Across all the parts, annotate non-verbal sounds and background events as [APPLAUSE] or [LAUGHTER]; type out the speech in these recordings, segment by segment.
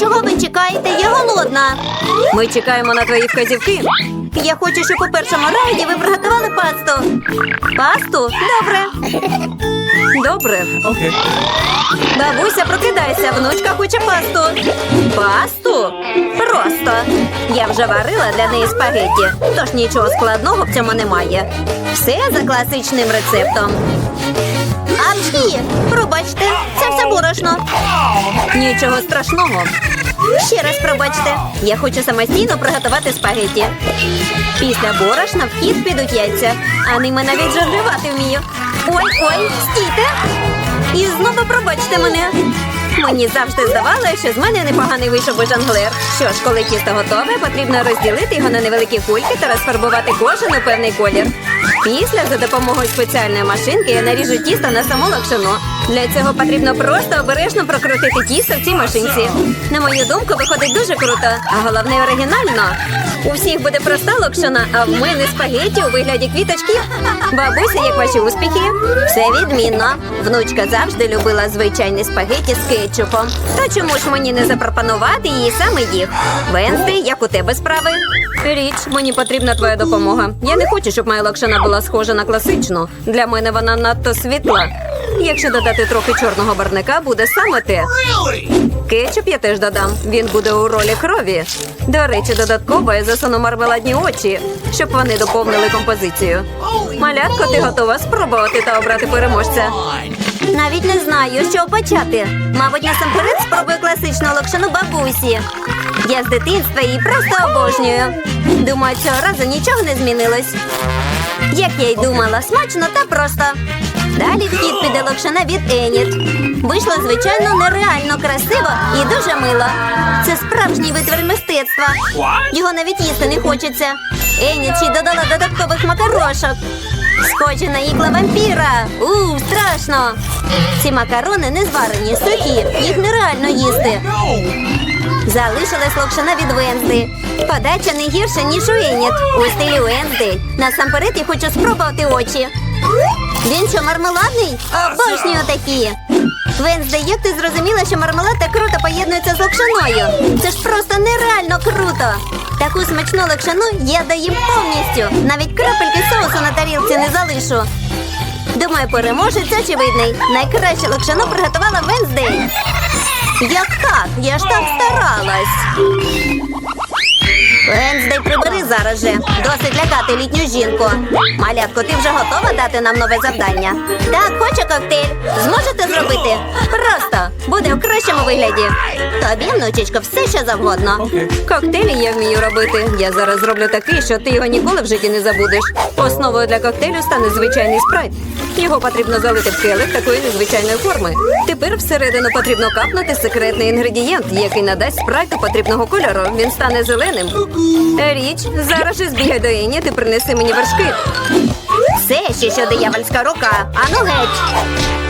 чого ви чекаєте? Я голодна. Ми чекаємо на твої вказівки. Я хочу, щоб у першому раунді ви приготували пасту. Пасту? Добре. Добре. Okay. Бабуся, прокидайся, внучка хоче пасту. Пасту? Просто. Я вже варила для неї спагетті, тож нічого складного в цьому немає. Все за класичним рецептом. Апчхі! Пробачте, це все борошно. Нічого страшного. Ще раз пробачте. Я хочу самостійно приготувати спагетті. Після борошна в хід підуть яйця, а ними навіть жонглювати вмію. Ой, ой, стійте! І знову пробачте мене. Мені завжди здавалося, що з мене непоганий вийшов би жонглер. Що ж, коли тісто готове, потрібно розділити його на невеликі кульки та розфарбувати кожен у певний колір. Після за допомогою спеціальної машинки я наріжу тісто на саму локшину. Для цього потрібно просто обережно прокрутити тісто в цій машинці. На мою думку, виходить дуже круто, а головне оригінально. У всіх буде проста локшина, а в мене спагетті у вигляді квіточків. Бабуся, як ваші успіхи? Все відмінно. Внучка завжди любила звичайні спагетті з кетчупом. Та чому ж мені не запропонувати її саме їх? Венсти, як у тебе справи? Річ, мені потрібна твоя допомога. Я не хочу, щоб моя локшина була схожа на класичну. Для мене вона надто світла. Якщо додати трохи чорного барника, буде саме те. Кетчуп я теж додам. Він буде у ролі крові. До речі, додатково я засуну мармеладні очі, щоб вони доповнили композицію. Малятко, ти готова спробувати та обрати переможця? Навіть не знаю, чого почати. Мабуть, насамперед спробую класичну локшину бабусі. Я з дитинства її просто обожнюю. Думаю, цього разу нічого не змінилось. Як я й думала, смачно та просто. Далі в хід піде локшина від Еніт. Вийшло, звичайно, нереально красиво і дуже мило. Це справжній витвір мистецтва. Його навіть їсти не хочеться. Еніт ще й додала додаткових макарошок. Схожі на ікла вампіра. У, страшно. Ці макарони не зварені, сухі, їх нереально їсти. Залишилась локшина від Вензи. Подача не гірша, ніж у Еніт. У стилі Вензи. Насамперед я хочу спробувати очі. Він що, мармеладний? Обожнюю такі. Венздей, як ти зрозуміла, що мармелад так круто поєднується з локшиною? Це ж просто нереально круто. Таку смачну локшину я доїм повністю. Навіть крапельки соусу на тарілці не залишу. Думаю, переможець очевидний. Найкраще локшину приготувала Венздей. Як так? Я ж так старалась. Венздей, прибери зараз же. Досить лякати літню жінку. Малятко, ти вже готова дати нам нове завдання? Так, хочу коктейль. Зможете зробити? Просто буде вигляді. Тобі, внучечко, все що завгодно. Коктейлі я вмію робити. Я зараз зроблю такий, що ти його ніколи в житті не забудеш. Основою для коктейлю стане звичайний спрайт. Його потрібно залити в келих такої незвичайної форми. Тепер всередину потрібно капнути секретний інгредієнт, який надасть спрайту потрібного кольору. Він стане зеленим. Річ, зараз же збігай до Іні, ти принеси мені вершки. Все ще що диявольська рука. Ану геть.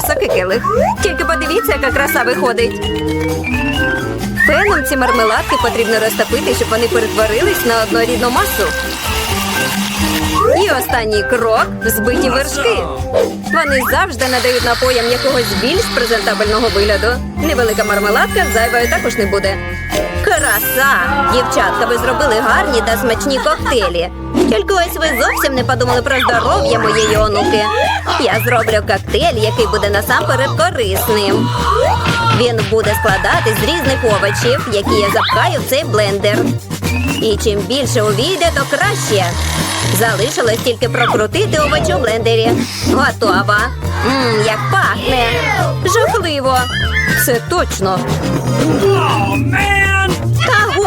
високий келих. Тільки подивіться, яка краса виходить. Феном ці мармеладки потрібно розтопити, щоб вони перетворились на однорідну масу. І останній крок збиті вершки. Вони завжди надають напоям якогось більш презентабельного вигляду. Невелика мармеладка зайвою також не буде. Краса! Дівчатка, ви зробили гарні та смачні коктейлі. Тільки ось ви зовсім не подумали про здоров'я моєї онуки. Я зроблю коктейль, який буде насамперед корисним. Він буде складати з різних овочів, які я запхаю в цей блендер. І чим більше увійде, то краще. Залишилось тільки прокрутити овочі у блендері. Готова. Мм, як пахне. Жахливо. Це точно. Oh, man.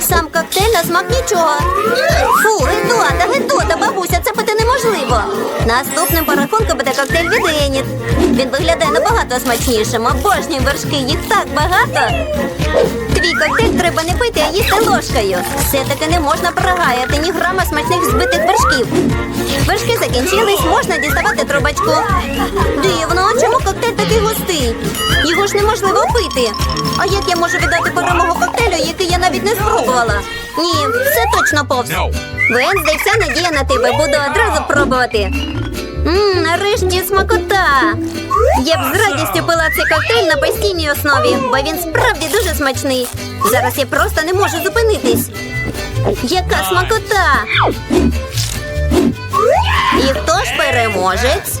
Сам коктейль на смак нічого. Фу, гидота, гидота, бабуся, це пити неможливо. Наступним по рахунку буде коктейль від Еніт. Він виглядає набагато смачнішим. Обожнюю вершки, їх так багато. Твій коктейль треба не пити, а їсти ложкою. Все-таки не можна прогаяти ні грама смачних збитих вершків. Вершки закінчились, можна діставати трубочку. Дивно, чому коктейль такий густий? Його ж неможливо пити. А як я можу віддати перемогу коктейлю, який я навіть не спробувала? Ні, все точно повз. Венздей, вся надія на тебе. Буду одразу пробувати. Мм, нарешті смакота. Я б з радістю пила цей коктейль на постійній основі, бо він справді дуже смачний. Зараз я просто не можу зупинитись. Яка смакота! І хто ж переможець?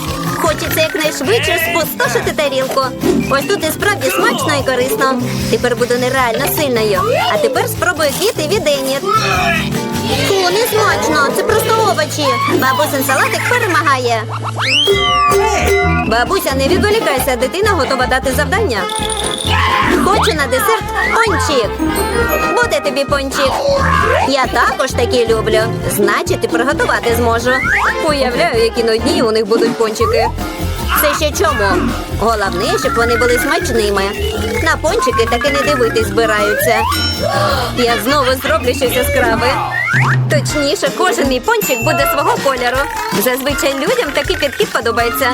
Хочеться якнайшвидше спустошити тарілку. Ось тут і справді смачно і корисно. Тепер буду нереально сильною. А тепер спробую квіти від Еніт. Фу, не смачно, це просто овочі. Бабусин салатик перемагає. Бабуся, не відволікайся, дитина готова дати завдання. Хочу на десерт пончик. Буде тобі пончик. Я також такі люблю. Значить, і приготувати зможу. Уявляю, які нудні у них будуть пончики. Це ще чому? Головне, щоб вони були смачними. На пончики таки не дивитись збираються. Я знову зроблю щось яскраве. Точніше, кожен мій пончик буде свого кольору. Зазвичай людям такий підхід подобається.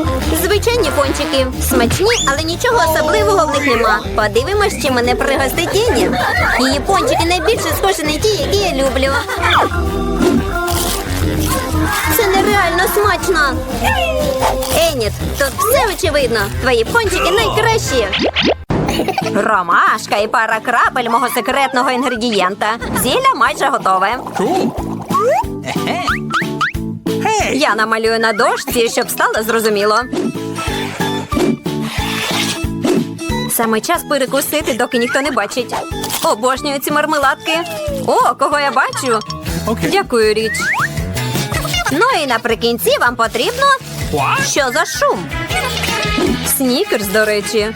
Звичайні пончики. Смачні, але нічого особливого в них нема. Подивимось, чи мене пригостить Ені. Її пончики найбільше схожі на ті, які я люблю. Це нереально смачно. Еніт, тут все очевидно. Твої пончики найкращі. Ромашка і пара крапель мого секретного інгредієнта. Зілля майже готове. [LAUGHS] Hey. Я намалюю на дошці, щоб стало зрозуміло. Саме час перекусити, доки ніхто не бачить. Обожнюю ці мармеладки. О, кого я бачу? Okay. Дякую, річ. Ну і наприкінці вам потрібно. What? Що за шум? Снікерс, до речі.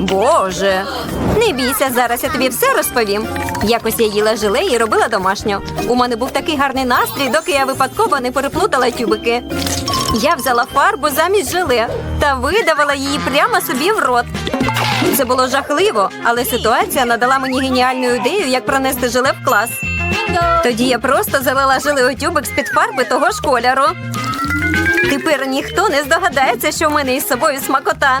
Боже. Не бійся, зараз я тобі все розповім. Якось я їла желе і робила домашню. У мене був такий гарний настрій, доки я випадково не переплутала тюбики. Я взяла фарбу замість желе та видавала її прямо собі в рот. Це було жахливо, але ситуація надала мені геніальну ідею, як пронести желе в клас. Тоді я просто залила желе тюбик з-під фарби того ж кольору. Тепер ніхто не здогадається, що в мене із собою смакота.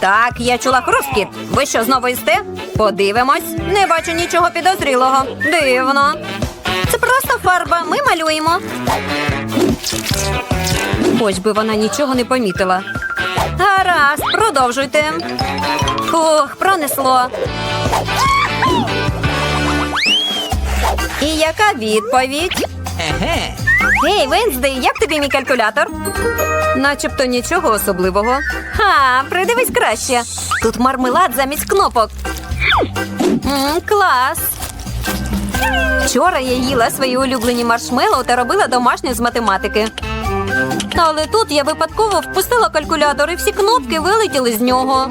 Так, я чула хрускіт. Ви що знову їсте? Подивимось. Не бачу нічого підозрілого. Дивно. Це просто фарба. Ми малюємо. Хоч би вона нічого не помітила. Гаразд, продовжуйте. Ох, пронесло. І яка відповідь? Гей, Венздей, як тобі мій калькулятор? Начебто нічого особливого. Ха, придивись краще. Тут мармелад замість кнопок. М, клас. Вчора я їла свої улюблені маршмеллоу та робила домашню з математики. Але тут я випадково впустила калькулятор і всі кнопки вилетіли з нього.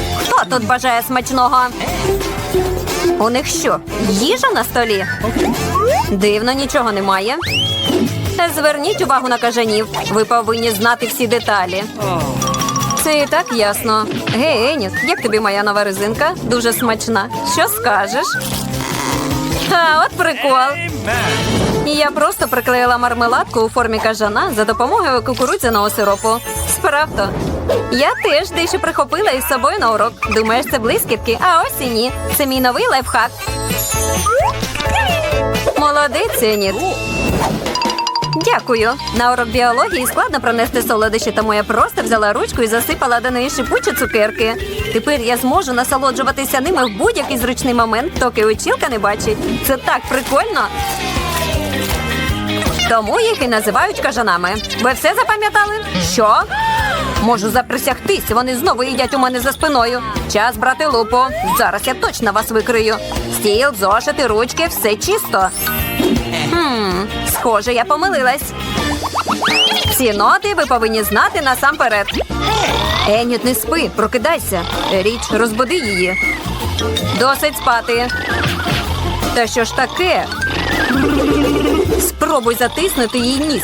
Хто тут бажає смачного? У них що? Їжа на столі? Дивно, нічого немає. Зверніть увагу на кажанів. Ви повинні знати всі деталі. Це і так ясно. Гей, Еніт, як тобі моя нова резинка? Дуже смачна. Що скажеш? А, от прикол. Я просто приклеїла мармеладку у формі кажана за допомогою кукурудзяного сиропу. Справді. Я теж дещо прихопила із собою на урок. Думаєш, це блискітки? А ось і ні. Це мій новий лайфхак. Молодець, Еніт. Дякую. На урок біології складно пронести солодощі, тому я просто взяла ручку і засипала до неї шипучі цукерки. Тепер я зможу насолоджуватися ними в будь-який зручний момент, доки училка не бачить. Це так прикольно. Тому їх і називають кажанами. Ви все запам'ятали? Що? Можу заприсягтись, вони знову їдять у мене за спиною. Час брати лупу. Зараз я точно вас викрию. Стіл, зошити, ручки, все чисто. Хм, схоже, я помилилась. Ці ноти ви повинні знати насамперед. Еніт, не спи, прокидайся. Річ, розбуди її. Досить спати. Та що ж таке? Спробуй затиснути їй ніс.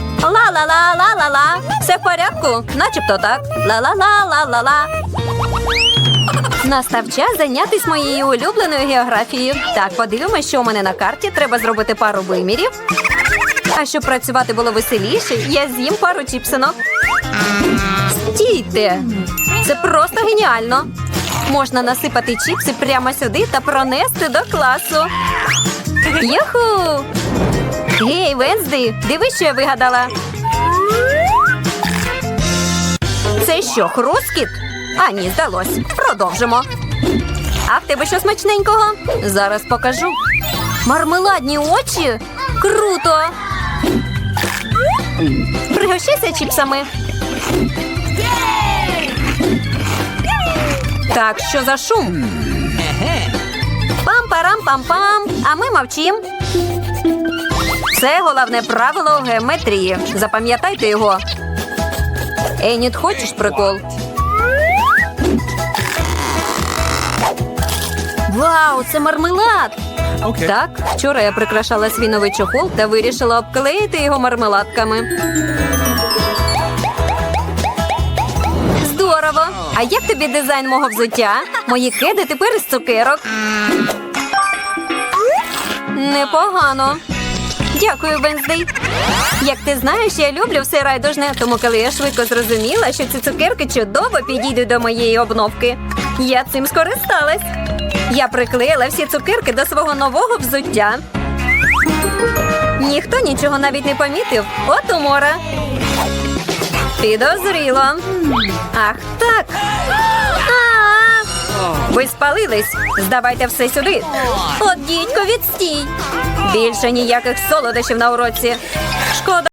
Ла-ла-ла-ла-ла-ла. Все в порядку? Начебто так. Ла-ла-ла-ла-ла-ла. Настав час зайнятися моєю улюбленою географією. Так, подивимось, що у мене на карті. Треба зробити пару вимірів. А щоб працювати було веселіше, я з'їм пару чіпсинок. Стійте! Це просто геніально. Можна насипати чіпси прямо сюди та пронести до класу. Юху! Гей, Венсди, дивись, що я вигадала. Це що, хрускіт? А, ні, здалось. Продовжимо. А в тебе що смачненького? Зараз покажу. Мармеладні очі? Круто! Пригощайся чіпсами. Так, що за шум? Пам-парам-пам-пам. А ми мовчим. Це головне правило геометрії. Запам'ятайте його. Еніт, хочеш прикол? Вау, це мармелад! Okay. Так, вчора я прикрашала свій новий чохол та вирішила обклеїти його мармеладками. Здорово! А як тобі дизайн мого взуття? Мої кеди тепер із цукерок. Непогано. Дякую, Венздей. Як ти знаєш, я люблю все райдужне, тому коли я швидко зрозуміла, що ці цукерки чудово підійдуть до моєї обновки, я цим скористалась. Я приклеїла всі цукерки до свого нового взуття. Ніхто нічого навіть не помітив. От умора. Підозріло. Ах, так. Ви спалились. Здавайте все сюди. От дідько, відстій. Більше ніяких солодощів на уроці. Шкода.